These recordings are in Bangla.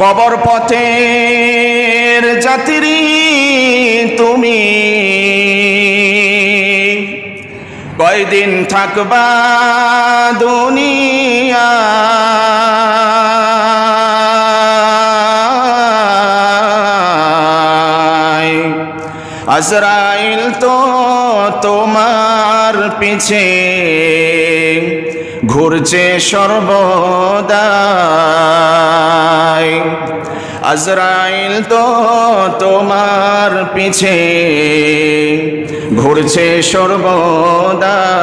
কবর পথের যাত্রী তুমি। কয়দিন থাকবা দুনিয়া? আজরাইল তো তোমার পিছে। ঘুরছে সর্বদাই। আজরাইল তো তোমার পিছে ঘুরছে সর্বদাই।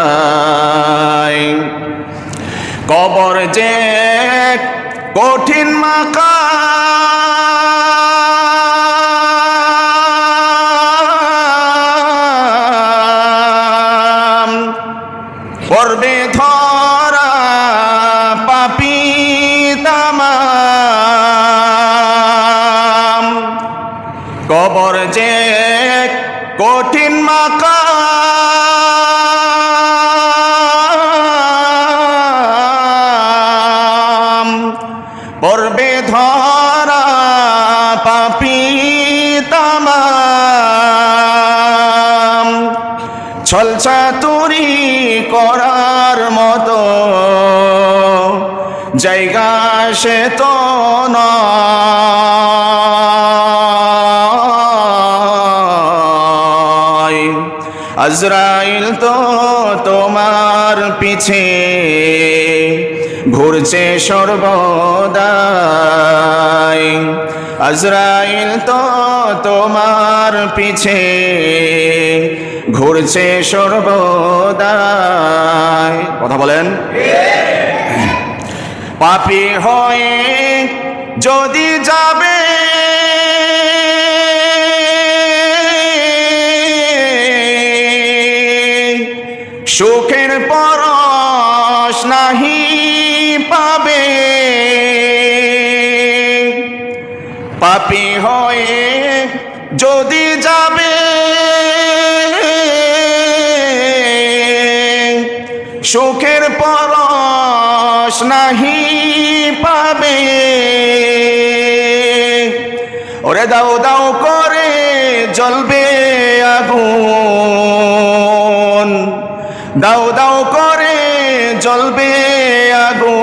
কবর যে কঠিন মাকা পর্বে ধরা পাপি তামাম। কবর যে কঠিন মাকা পর্বে ধরা পাপি তামাম। ছলছা তুরি করার মতো জায়গা সে তো নয়। আজরাইল তো তোমার পিছে। ঘুরছে সর্বদাই। আজরাইল তো তোমার পিছে, ঘুরছে সর্বদাই। কথা বলেন? পাপি হয়ে যদি যাবে, সুখের পরশ নাহি। পাপি হয়ে যদি যাবে, সুখের পরশ নাহি পাবে। ওরে দাও দাও করে জ্বলবে আগুন। দাও দাও করে জ্বলবে আগুন।